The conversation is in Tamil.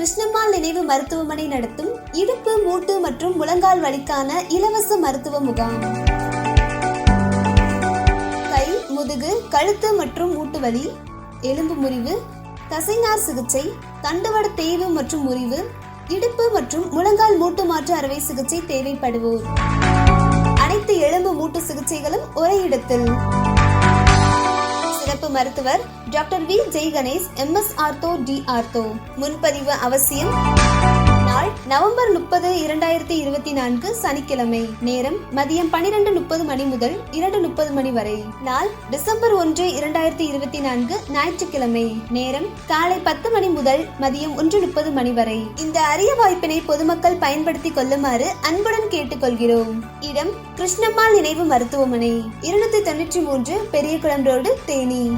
கிருஷ்ணம்மாள் நினைவு மருத்துவமனை நடத்தும் இடுப்பு மூட்டு மற்றும் முழங்கால் வலிக்கான இலவச மருத்துவ முகாம். கை முதுகு கழுத்து மற்றும் மூட்டு வலி எலும்பு முறிவு தசைநார் சிகிச்சை தண்டுவட தேய்வு மற்றும் முறிவு இடுப்பு மற்றும் முழங்கால் மூட்டு மாற்று அறுவை சிகிச்சை தேவைப்படுவோர். அனைத்து எலும்பு மூட்டு சிகிச்சைகளும் ஒரே இடத்தில். மருத்துவர் doctor V. Jai Ganesh MS ortho D. Ortho. முன்பதிவு அவசியம். நாள் நவம்பர் முப்பது இரண்டாயிரத்தி இருபத்தி நான்கு சனிக்கிழமை. நேரம் மதியம் பனிரெண்டு முப்பது மணி முதல் இரண்டு முப்பது மணி வரை. நாள் டிசம்பர் ஒன்று இரண்டாயிரத்தி இருபத்தி நான்கு ஞாயிற்றுக்கிழமை. நேரம் காலை பத்து மணி முதல் மதியம் ஒன்று முப்பது மணி வரை. இந்த அரிய வாய்ப்பினை பொதுமக்கள் பயன்படுத்திக் கொள்ளுமாறு அன்புடன் கேட்டுக்கொள்கிறோம். இடம் கிருஷ்ணம்மாள் நினைவு மருத்துவமனை. இருநூத்தி தொண்ணூற்றி மூன்று பெரியகுளம் ரோடு தேனி.